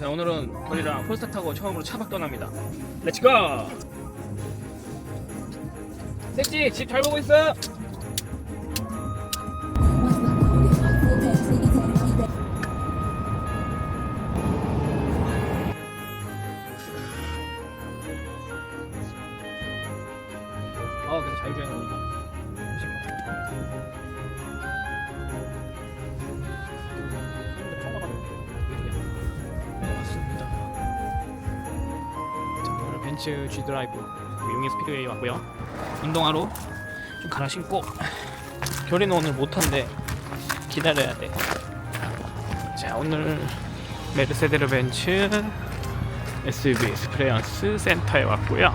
자, 오늘은 결이랑 폴스타 타고 처음으로 차박 떠납니다. 렛츠고! 섹지 집잘 보고 있어. 벤츠 G 드라이브 용인 스피드웨이 왔고요. 운동화로 좀 갈아 신고 결이는 오늘 못한대 기다려야 돼. 자 오늘 메르세데르 벤츠 SUV 스프레언스 센터에 왔고요.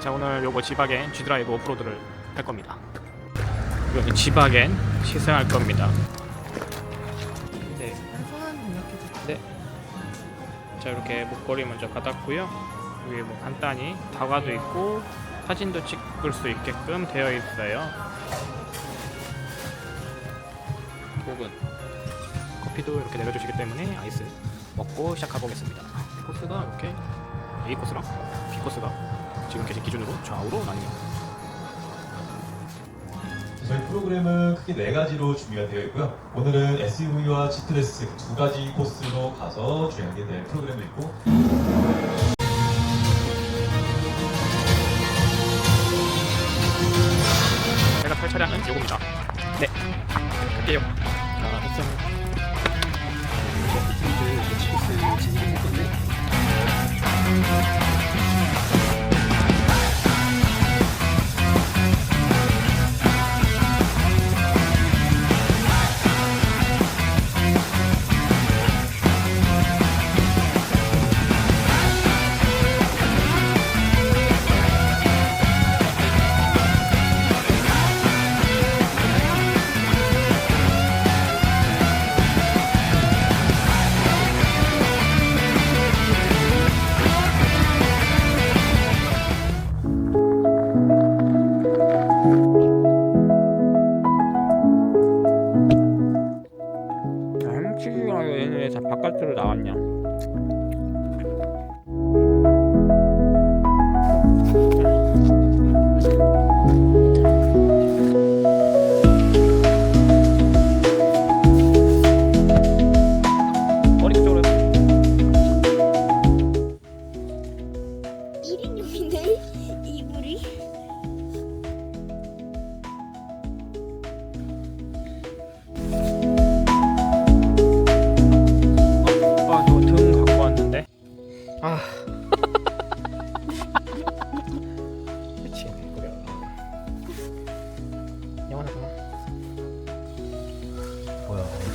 자 오늘 요거 지바겐 G 드라이브 오프로드를 할 겁니다. 여기 지바겐 시승할 겁니다. 네. 네. 자 이렇게 목걸이 먼저 받았고요. 위에 뭐 간단히 다과도 있고 사진도 찍을 수 있게끔 되어 있어요. 혹은 커피도 이렇게 내려주시기 때문에 아이스 먹고 시작해 보겠습니다. 코스가 이렇게 A 코스랑 B 코스가 지금 계신 기준으로 좌우로 나뉘어. 저희 프로그램은 크게 네 가지로 준비가 되어 있고요. 오늘은 SUV와 G클래스 두 가지 코스로 가서 주행하게 될 프로그램도 있고 요겁니다. 네. 갈게요.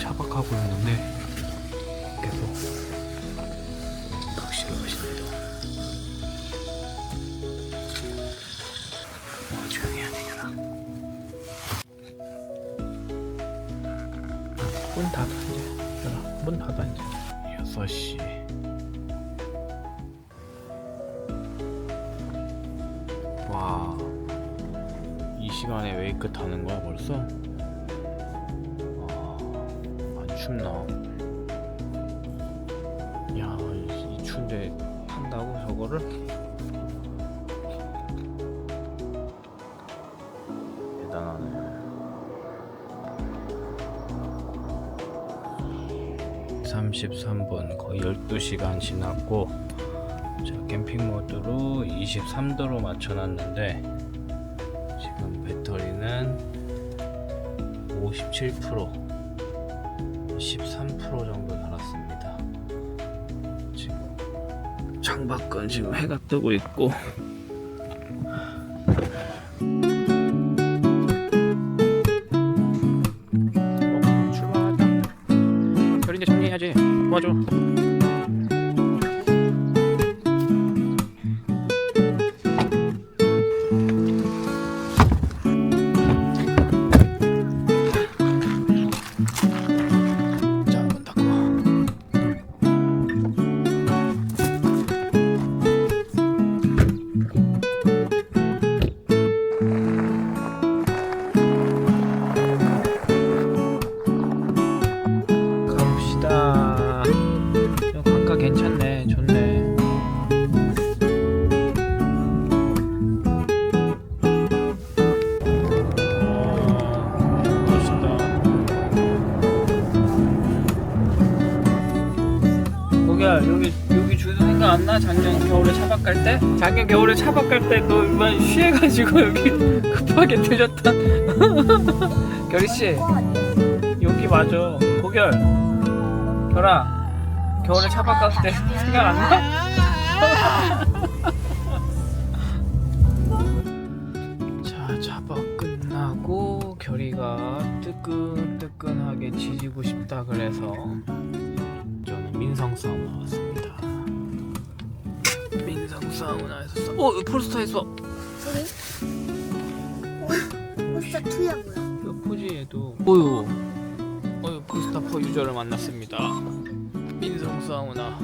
차박하고 있는데 계속 낚시를 하시네요. 뭐 조용히 해야 되려나? 문 닫아 이제. 얘들아, 문 닫아 이제. 6시. 와. 이 시간에 웨이크 타는 거야 벌써? 춥나? 야, 이, 이 추운데 탄다고 저거를? 대단하네. 33분 거의 12시간 지났고 자 캠핑 모드로 23도로 맞춰놨는데 지금 배터리는 57% 13% 정도 달았습니다. 지금 창밖은 지금 해가 뜨고 있고. 어, 출발하자. 결 이제 정리해야지. 도와줘 여기 여기 주소 생각 안 나? 작년 겨울에 차박 갈 때? 작년 겨울에 차박 갈 때 너 이만 쉬해가지고 여기 급하게 들렸다 결이 씨 여기 맞아 고결 결아 겨울에 차박 갔을 때 생각 안 나? 자 차박 끝나고 결이가 뜨끈뜨끈하게 지지고 싶다 그래서 민성 사우나 왔습니다. 민성 사우나에서 사... 어 폴스타에서 홀스타 투야 뭐야? 이 포지에도 어유 어유 포스타퍼 유저를 만났습니다. 민성 사우나